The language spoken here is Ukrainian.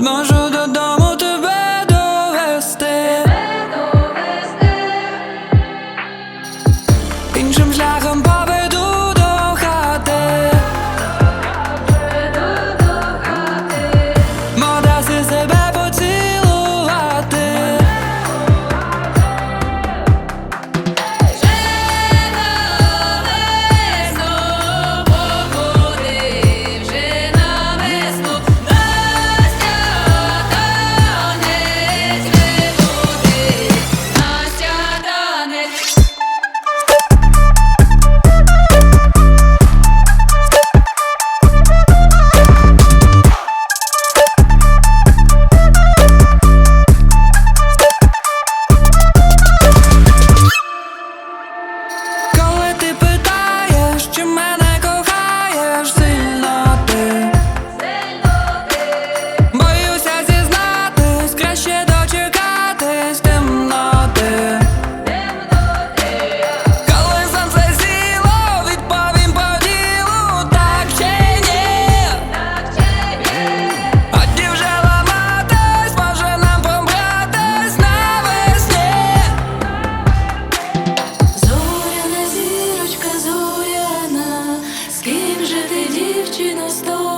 зможу додому your mind eres.